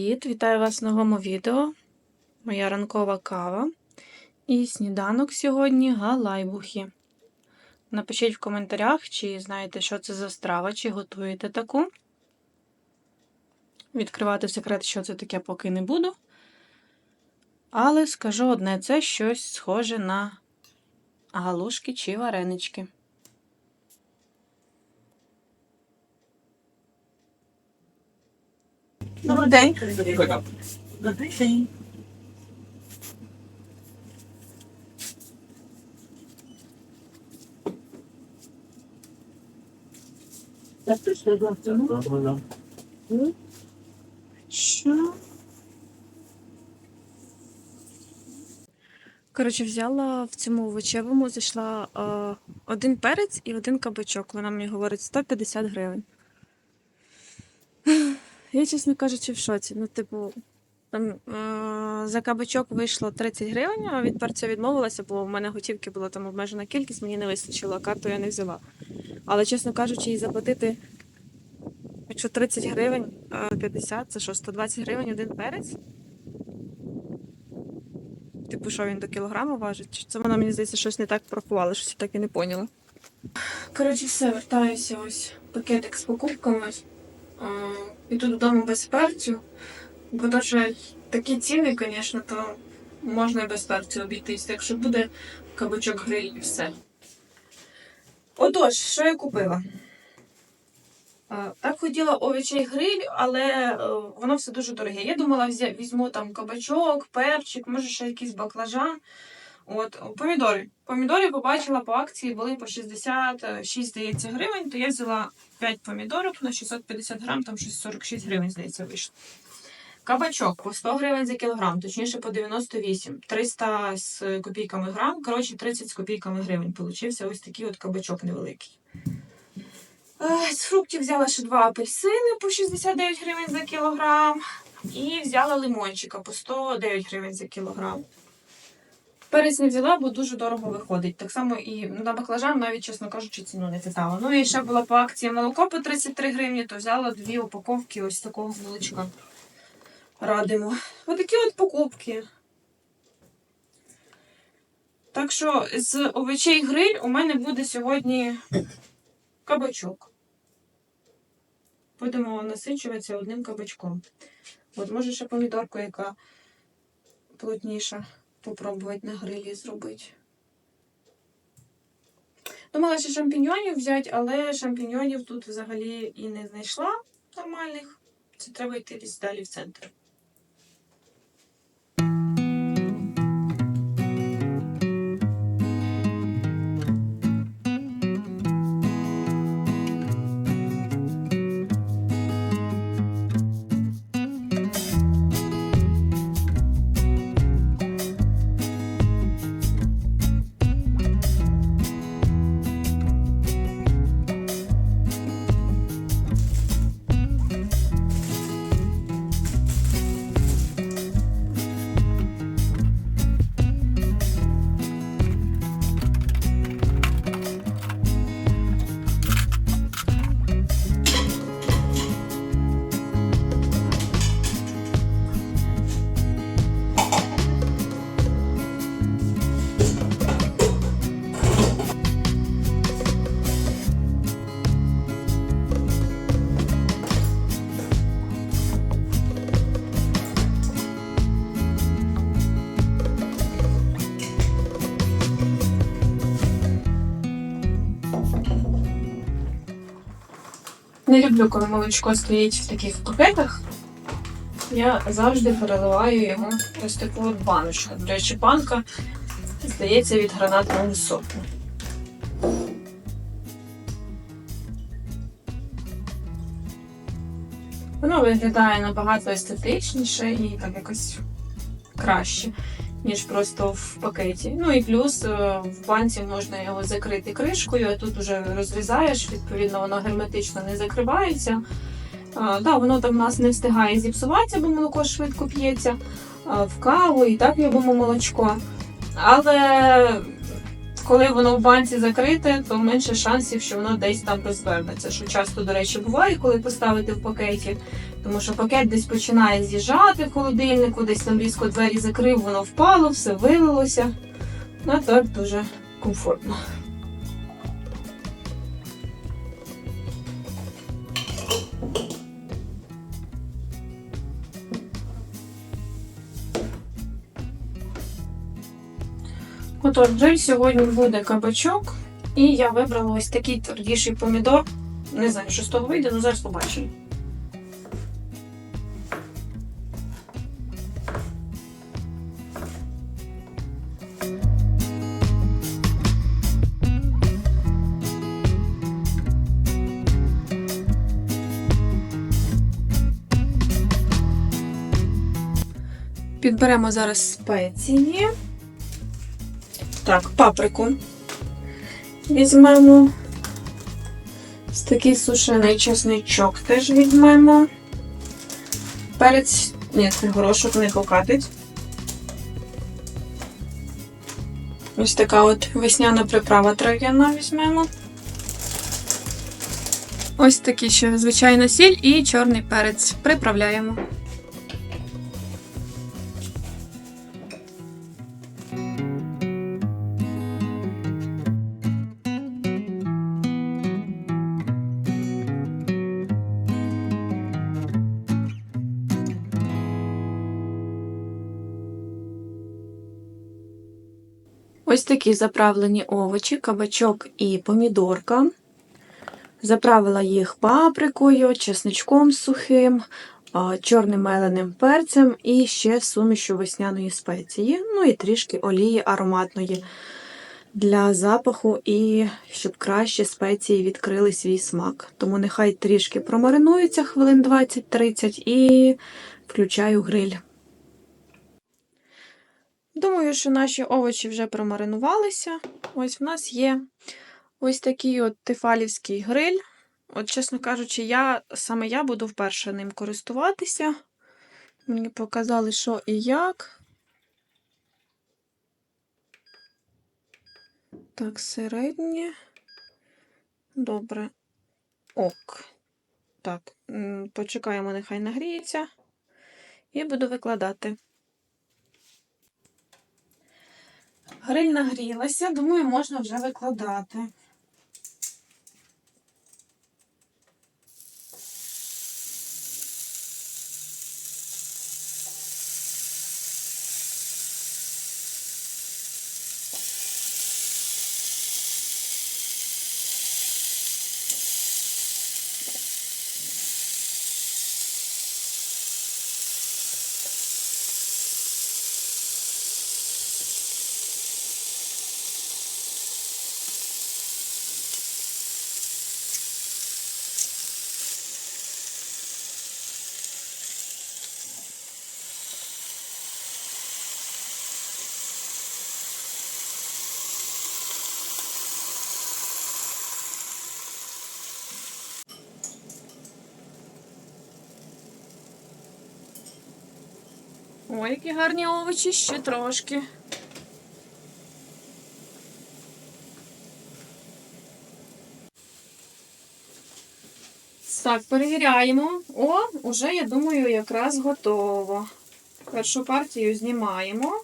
Привіт! Вітаю вас в новому відео. Моя ранкова кава. І сніданок сьогодні галайбухи. Напишіть в коментарях, чи знаєте, що це за страва, чи готуєте таку. Відкривати секрет, що це таке, поки не буду. Але скажу одне: це щось схоже на галушки чи варенички. Добрий день. Добрий день. Що? Коротше, взяла в цьому овочевому, зайшла е, один перець і один кабачок. Вона мені говорить 150 гривень. Я, чесно кажучи, в шоці. Ну, типу, там е, за кабачок вийшло 30 гривень, а від перця відмовилася, бо в мене готівки була там обмежена кількість, мені не вистачило, а карту я не взяла. Але, чесно кажучи, їй заплатити, якщо 30 гривень, е, 50, це що, 120 гривень один перець? Типу, що він до кілограма важить? Це вона, мені здається, щось не так порахувала, щось так і не поняла. Коротше, все, вертаюся ось пакетик з покупками. Іду додому без перцю. Бо дуже такі ціни, звісно, то можна і без перцю обійтись. Якщо буде кабачок гриль і все. Отож, що я купила? А, Так хотіла овочей гриль, але е, воно все дуже дороге. Я думала, візьму там кабачок, перчик, може ще якийсь баклажан. От, помідори. Помідори побачила по акції були по 66, здається, гривень, то я взяла 5 помідорок на 650 грам, там щось 46 гривень, здається, вийшло. Кабачок по 100 гривень за кілограм, точніше по 98, 300 з копійками грам, коротше 30 з копійками гривень. Получився ось такий от кабачок невеликий. Е, З фруктів взяла ще два апельсини по 69 гривень за кілограм. І взяла лимончика по 109 гривень за кілограм. Перець не взяла, бо дуже дорого виходить. Так само і на баклажан, навіть, чесно кажучи, ціну не питала. Ну і ще була по акції молоко по 33 гривні, то взяла дві упаковки ось такого молочка. Радимо. Отакі от покупки. Так що з овочей гриль у мене буде сьогодні кабачок. Будемо насичуватися одним кабачком. От може ще помідорку, яка плотніша, попробувати на грилі зробити. Думала ще шампіньйонів взяти, але шампіньйонів тут взагалі і не знайшла нормальних. Це треба йти десь далі в центр. Не люблю, коли молочко стоїть в таких пакетах. Я завжди переливаю його ось таку от баночку. До речі, банка, здається, від гранатного соку. Воно виглядає набагато естетичніше і так якось краще, ніж просто в пакеті. Ну і плюс е, в банці можна його закрити кришкою, а тут уже розрізаєш, відповідно, воно герметично не закривається. А, да, воно там в нас не встигає зіпсуватися, бо молоко швидко п'ється в каву і так любимо молочко. Але коли воно в банці закрите, то менше шансів, що воно десь там розвернеться. Що часто, до речі, буває, коли поставити в пакеті, Тому що пакет десь починає з'їжджати в холодильнику, десь там різко двері закрив, воно впало, все вилилося. Ну, так дуже комфортно. Отож, гриль сьогодні буде кабачок, і я вибрала ось такий твердіший помідор. Не знаю, що з того вийде, але зараз побачимо. Підберемо зараз спеції. Так, паприку. Візьмемо. Ось такий сушений чесничок теж візьмемо. Перець. Ні, це горошок не покатить. Ось така от весняна приправа трав'яна візьмемо. Ось такий ще звичайна сіль і чорний перець. Приправляємо. Ось такі заправлені овочі, кабачок і помідорка. Заправила їх паприкою, чесничком сухим, чорним меленим перцем і ще сумішю весняної спеції, ну і трішки олії ароматної для запаху і щоб краще спеції відкрили свій смак. Тому нехай трішки промаринуються хвилин 20-30 і включаю гриль. Думаю, що наші овочі вже промаринувалися. Ось в нас є ось такий от тефалівський гриль. От, чесно кажучи, я саме я буду вперше ним користуватися. Мені показали, що і як. Так, середнє. Добре. Ок. Так, почекаємо, нехай нагріється. І буду викладати. Гриль нагрілася, думаю, можна вже викладати. Які гарні овочі, ще трошки. Так, перевіряємо. О, уже, я думаю, якраз готово. Першу партію знімаємо.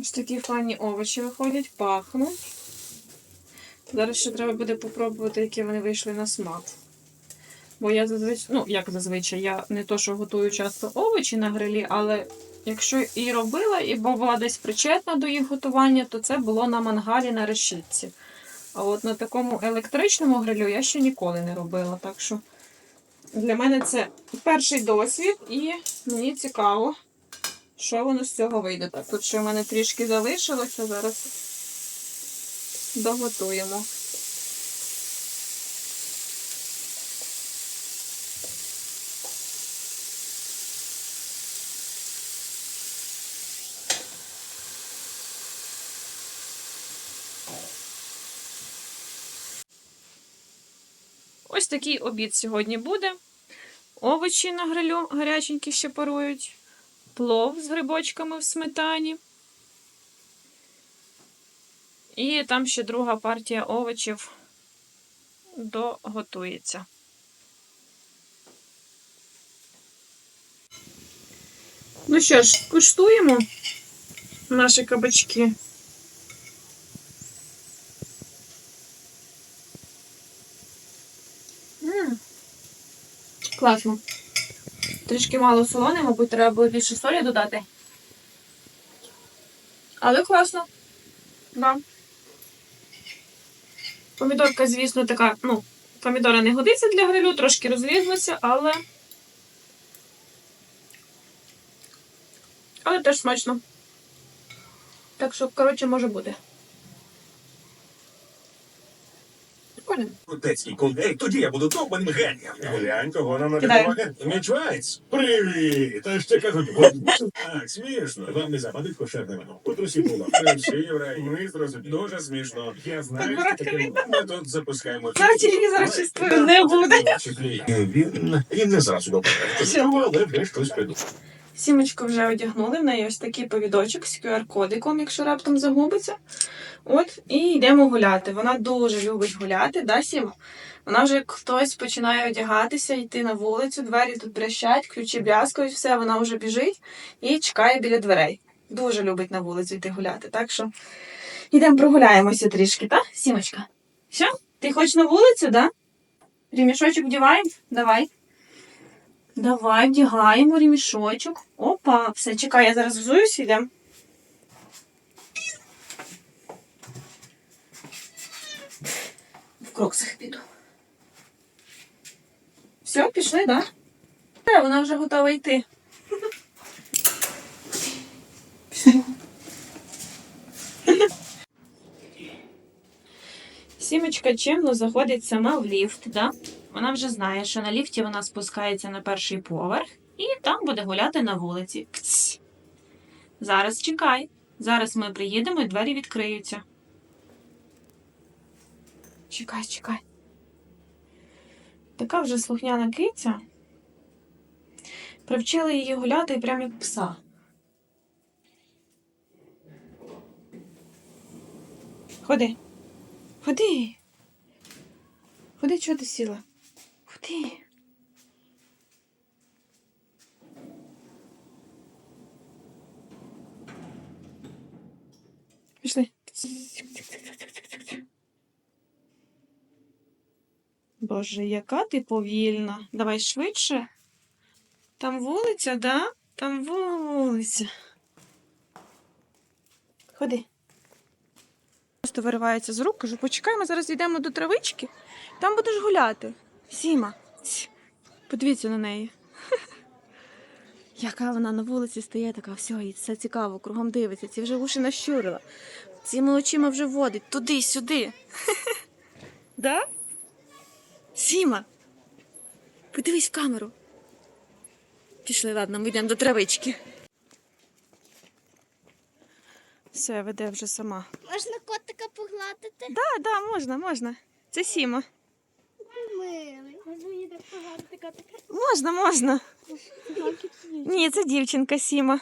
Ось такі файні овочі виходять, пахнуть. Зараз ще треба буде попробувати, які вони вийшли на смак. Бо я зазвичай, ну, як зазвичай, я не то, що готую часто овочі на грилі, але якщо і робила, і була десь причетна до їх готування, то це було на мангалі на решітці. А от на такому електричному грилю я ще ніколи не робила. Так що для мене це перший досвід, і мені цікаво, що воно з цього вийде. Так, тут ще в мене трішки залишилося, зараз доготуємо. Ось такий обід сьогодні буде. Овочі на грилю гаряченькі ще парують, плов з грибочками в сметані. І там ще друга партія овочів доготується. Ну що ж, куштуємо наші кабачки. Класно. Трішки мало солоне, мабуть, треба було більше солі додати. Але класно. Да. Помідорка, звісно, така, ну, помідора не годиться для грилю, трошки розрізлася, але. Але теж смачно. Так що, коротше, може бути. Прикольно. Крутецький кондей, тоді я буду довбаним генієм. Глянь, кого нам Кидаю. допомагає. Міч Вайц. Привіт! Та ще кажуть, от, так, смішно. Вам не западить кошерне вино. У трусі було. Всі євреї. Ми зрозуміли. Дуже смішно. Я знаю, що таке. Ми тут запускаємо. Зараз телевізора чистою не буде. Він, він не зразу добре. Але вже щось придумав. Сімочку вже одягнули, в неї ось такий повідочок з QR-кодиком, якщо раптом загубиться. От, і йдемо гуляти. Вона дуже любить гуляти, да, Сіма? Вона вже як хтось починає одягатися, йти на вулицю, двері тут брещать, ключі брязкають, все, вона вже біжить і чекає біля дверей. Дуже любить на вулицю йти гуляти. Так що йдемо прогуляємося трішки, так, Сімочка? Що? Ти хочеш на вулицю, да? Рімішочок вдіваємо? Давай. Давай, вдягаємо ремішочок. Опа, все, чекай, я зараз взуюсь, йдемо. В кроксах піду. Все, пішли, так? Да? Вона вже готова йти. Сімочка чимно заходить сама в ліфт, да? Вона вже знає, що на ліфті вона спускається на перший поверх і там буде гуляти на вулиці. Кць. Зараз чекай. Зараз ми приїдемо і двері відкриються. Чекай, чекай. Така вже слухняна киця. Привчили її гуляти прямо як пса. Ходи. Ходи. Ходи, чого ти сіла? Ходи. Пішли. Боже, яка ти повільна. Давай швидше. Там вулиця, да? Там вулиця. Ходи. Просто виривається з рук, кажу, почекай, ми зараз йдемо до травички, там будеш гуляти. Сіма. Подивіться на неї. Яка вона на вулиці стає, така, все, їй все цікаво, кругом дивиться, ці вже уші нащурила. Цими очима вже водить туди, сюди. Да? Сіма. Подивись в камеру. Пішли, ладно, ми йдемо до травички. Все, веде вже сама. Можна котика погладити? Да, да, можна, можна. Це Сіма. Милий. Можна? Можна, можна. Ні, це дівчинка Сіма.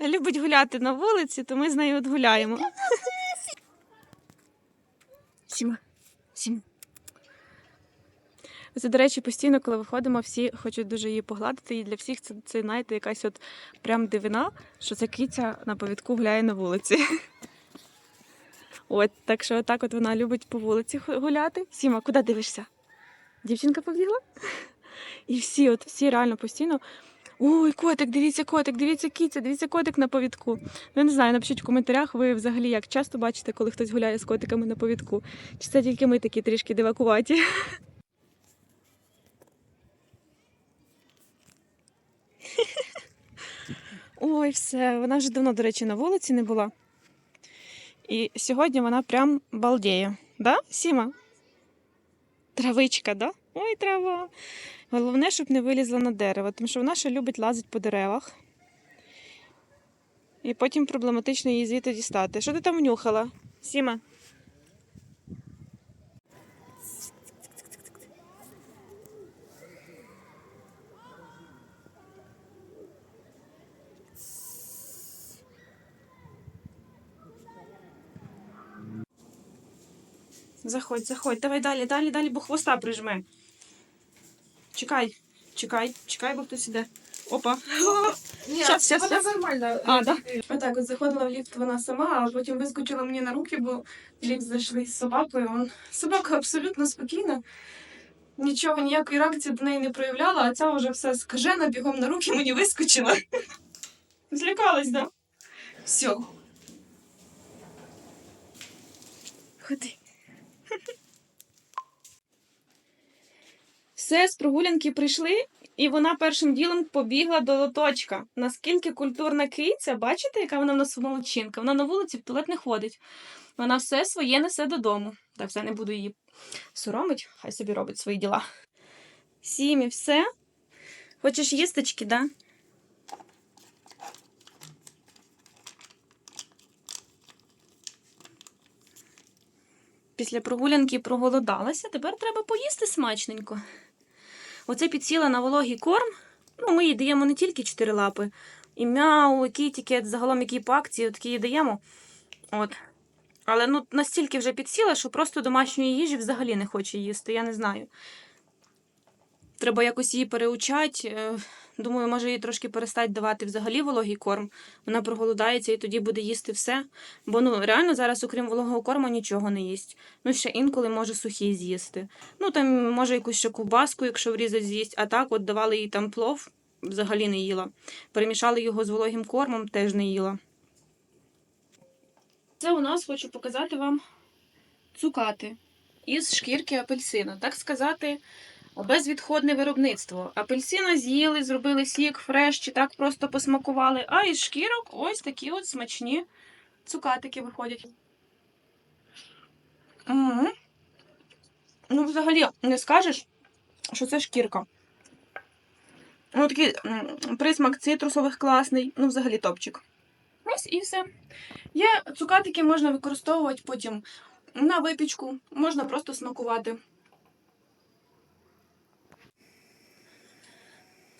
Любить гуляти на вулиці, то ми з нею от гуляємо. Сіма. Сіма. Це, до речі, постійно, коли виходимо, всі хочуть дуже її погладити. І для всіх це, це знаєте, якась от прям дивина, що ця киця на повідку гуляє на вулиці. От, так що так от вона любить по вулиці гуляти. Сіма, куди дивишся? Дівчинка побігла? І всі, от всі реально постійно. Ой, котик, дивіться котик, дивіться кіця, дивіться котик на повідку. Ну, я не знаю, напишіть в коментарях, ви взагалі як часто бачите, коли хтось гуляє з котиками на повідку. Чи це тільки ми такі трішки дивакуваті? Ой, все, вона вже давно, до речі, на вулиці не була. І сьогодні вона прям балдіє. Да, Сіма? Травичка, да? Ой, трава. Головне, щоб не вилізла на дерево, тому що вона ще любить лазити по деревах. І потім проблематично її звідти дістати. Що ти там нюхала? Сіма? Заходь, заходь. Давай далі, далі, далі, бо хвоста прижме. Чекай, чекай, чекай, бо хтось іде. Опа. Ні, Щас, щас, вона щас. нормально. А, да? Отак от заходила в ліфт вона сама, а потім вискочила мені на руки, бо в ліфт зайшли з собакою. Он... Собака абсолютно спокійна. Нічого, ніякої реакції до неї не проявляла, а ця вже все скажена, бігом на руки мені вискочила. Злякалась, да? Все. Ходи. Все, з прогулянки прийшли, і вона першим ділом побігла до лоточка. Наскільки культурна киця, бачите, яка вона в нас молодчинка? Вона на вулиці в туалет не ходить. Вона все своє несе додому. Так, все, не буду її соромить, хай собі робить свої діла. Сімі, все? Хочеш їсточки, да? Після прогулянки проголодалася, тепер треба поїсти смачненько. Оце підсіла на вологий корм. Ну, ми їй даємо не тільки чотири лапи, і мяу, і кітікет, загалом які по акції, такі їй даємо. От. Але ну, настільки вже підсіла, що просто домашньої їжі взагалі не хоче їсти, я не знаю. Треба якось її переучати. е, Думаю, може їй трошки перестати давати взагалі вологий корм. Вона проголодається і тоді буде їсти все. Бо ну реально зараз, окрім вологого корму, нічого не їсть. Ну, ще інколи може сухі з'їсти. Ну там може якусь ще ковбаску, якщо врізать з'їсть. А так, от давали їй там плов, взагалі не їла. Перемішали його з вологим кормом, теж не їла. Це у нас хочу показати вам цукати із шкірки апельсина. Так сказати, безвідходне виробництво. Апельсина з'їли, зробили сік, фреш чи так просто посмакували. А із шкірок ось такі от смачні цукатики виходять. Угу. Ну, взагалі, не скажеш, що це шкірка. Ну, такий присмак цитрусових класний, ну, взагалі топчик. Ось і все. Є цукатики, можна використовувати потім на випічку, можна просто смакувати.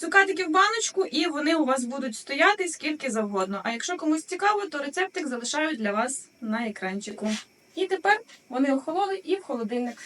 Цукатики в баночку, і вони у вас будуть стояти скільки завгодно. А якщо комусь цікаво, то рецептик залишаю для вас на екранчику. І тепер вони охололи і в холодильник.